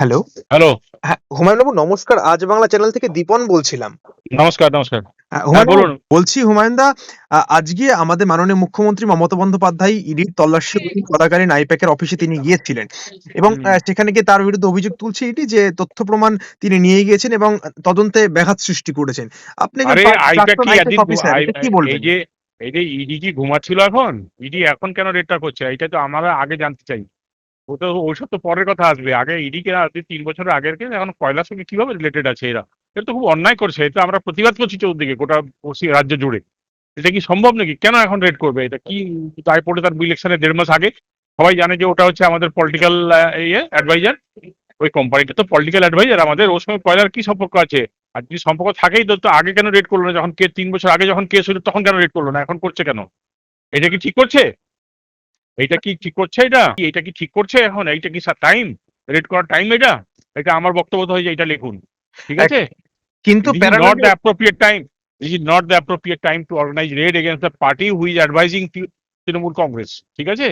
Hello. Hello. হ্যাঁ হুমায়ুনবাবু নমস্কার। আজ বাংলা চ্যানেল থেকে দীপন বলছিলাম। নমস্কার নমস্কার। হ্যাঁ, হ্যাঁ বলুন। বলছি হুমায়ুনদা আ- আজকে আমাদের মাননীয় মুখ্যমন্ত্রী মমতা বন্দ্যোপাধ্যায় ইডির তল্লাশি চলাকালীন আইপ্যাকের অফিসে তিনি গিয়েছিলেন। এবং সেখানে গিয়ে তার বিরুদ্ধে অভিযোগ তুলছে ইডি যে তথ্য প্রমাণ তিনি নিয়ে গিয়েছেন এবং তদন্তে ব্যাঘাত সৃষ্টি করেছেন। আপনি কি বলবেন? এই যে ইডি কি ঘুমাচ্ছিল এখন? ইডি এখন কেন রেটটা করছে? এটা তো আমরা আগে জানতে চাই। ও তো ওইসব তো পরের কথা আসবে। আগে ইডি কে আজ তিন বছর আগের কে এখন কয়লার সঙ্গে কীভাবে রিলেটেড আছে এরা? এটা তো খুব অন্যায় করছে। এটা আমরা প্রতিবাদ করছি চৌদিকে, গোটা রাজ্য জুড়ে। এটা কি সম্ভব নাকি? কেন এখন রেড করবে? এটা কি তাই পড়ে তার ইলেকশনের দেড় মাস আগে? সবাই জানে যে ওটা হচ্ছে আমাদের পলিটিক্যাল ইয়ে অ্যাডভাইজার ওই কোম্পানিটা তো পলিটিক্যাল অ্যাডভাইজার আমাদের। ওর সঙ্গে কয়লার কি সম্পর্ক আছে? আর যদি সম্পর্ক থাকেই তো আগে কেন রেড করল না? যখন কে তিন বছর আগে যখন কেস হলো তখন কেন রেড করল না? এখন করছে কেন? এটা কি ঠিক করছে? এটা কি ঠিক করছে এটা এটা কি ঠিক করছে এখন এইটা কি টাইম রেড করার টাইম এটা এটা আমার বক্তব্য হয় যে এটা লিখুন ঠিক আছে কিন্তু the appropriate time this is not the appropriate time to organize raid against the party who is advising Trinamool Congress ঠিক আছে